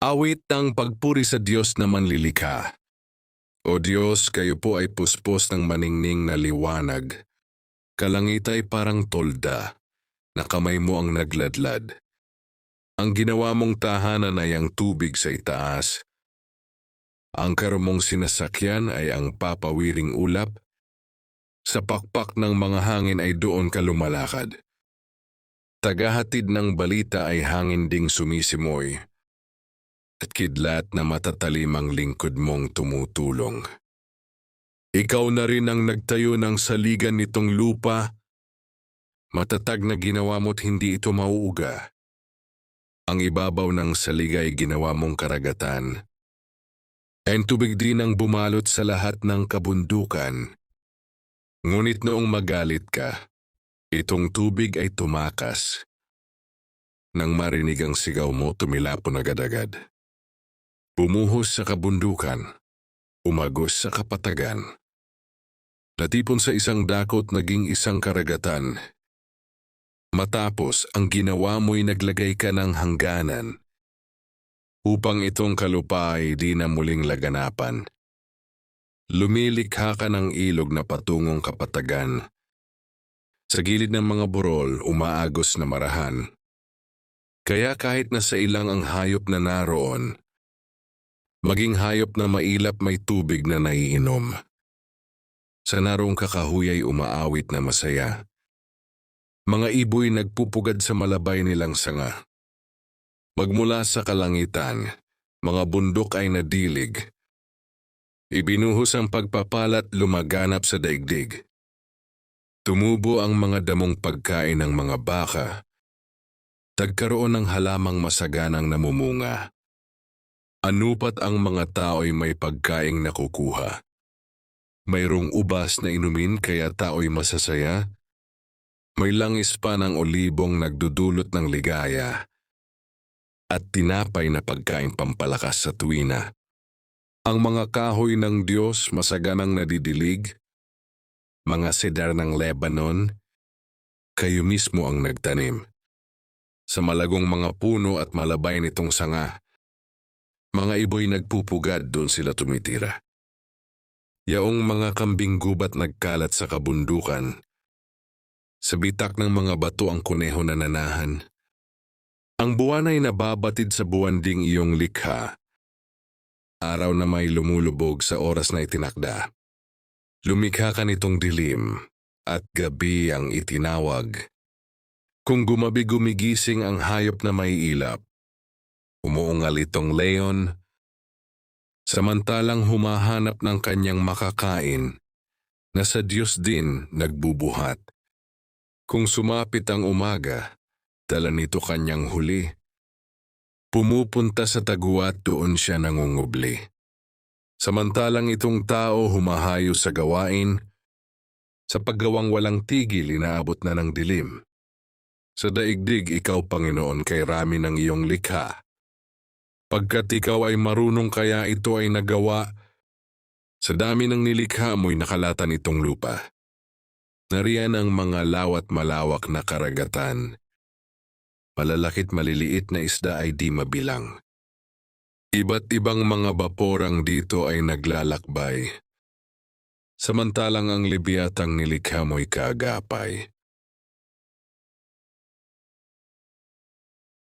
Awit ng pagpuri sa Diyos na manlilikha. O Diyos, kayo po ay puspos ng maningning na liwanag. Kalangit ay parang tolda, na kamay mo ang nagladlad. Ang ginawa mong tahanan ay ang tubig sa itaas. Ang karumong sinasakyan ay ang papawiring ulap. Sa pakpak ng mga hangin ay doon ka lumalakad. Tagahatid ng balita ay hangin ding sumisimoy at kidlat na matatalimang lingkod mong tumutulong. Ikaw na rin ang nagtayo ng saligan nitong lupa. Matatag na ginawa mo't hindi ito mauuga. Ang ibabaw ng saligay ginawa mong karagatan. Ang tubig din ang bumalot sa lahat ng kabundukan. Ngunit noong magalit ka, itong tubig ay tumakas. Nang marinig ang sigaw mo, tumilapon agad-agad. Bumuhos sa kabundukan, umagos sa kapatagan. Natipon sa isang dakot naging isang karagatan. Matapos ang ginawa mo'y naglagay ka ng hangganan upang itong kalupa ay di na muling laganapan. Lumilikha ka ng ilog na patungong kapatagan. Sa gilid ng mga burol, umaagos na marahan. Kaya kahit na sa ilang ang hayop na naroon, maging hayop na mailap may tubig na naiinom. Sa narong kakahuyay umaawit na masaya. Mga iboy nagpupugad sa malabay nilang sanga. Magmula sa kalangitan, mga bundok ay nadilig. Ibinuhos ang pagpapalat lumaganap sa daigdig. Tumubo ang mga damong pagkain ng mga baka. Tagkaroon ng halamang masaganang namumunga. Anupat ang mga tao'y may pagkaing nakukuha. Mayroong ubas na inumin kaya tao'y masasaya. May langis pa ng olibong nagdudulot ng ligaya. At tinapay na pagkain pampalakas sa tuwina. Ang mga kahoy ng Diyos masaganang nadidilig. Mga sedar ng Lebanon, kayo mismo ang nagtanim. Sa malagong mga puno at malabay nitong sanga, mga iboy nagpupugad doon sila tumitira. Yaong mga kambing gubat nagkalat sa kabundukan. Sa bitak ng mga bato ang kuneho na nanahan. Ang buwan ay nababatid sa buwan ding iyong likha. Araw na may lumulubog sa oras na itinakda. Lumikha ka nitong dilim at gabi ang itinawag. Kung gumabi gumigising ang hayop na may ilap, umuungal itong leon, samantalang humahanap ng kanyang makakain, na sa Diyos din nagbubuhat. Kung sumapit ang umaga, dala nito kanyang huli. Pumupunta sa taguat doon siya nangungubli. Samantalang itong tao humahayo sa gawain, sa paggawang walang tigil inaabot na ng dilim. Sa daigdig ikaw, Panginoon, kay rami ng iyong likha. Pagkat ikaw ay marunong kaya ito ay nagawa, sa dami ng nilikha mo'y nakalatan itong lupa. Nariyan ang mga lawat malawak na karagatan. Malalakit maliliit na isda ay di mabilang. Iba't ibang mga baporang dito ay naglalakbay. Samantalang ang libyatang nilikha mo'y kaagapay.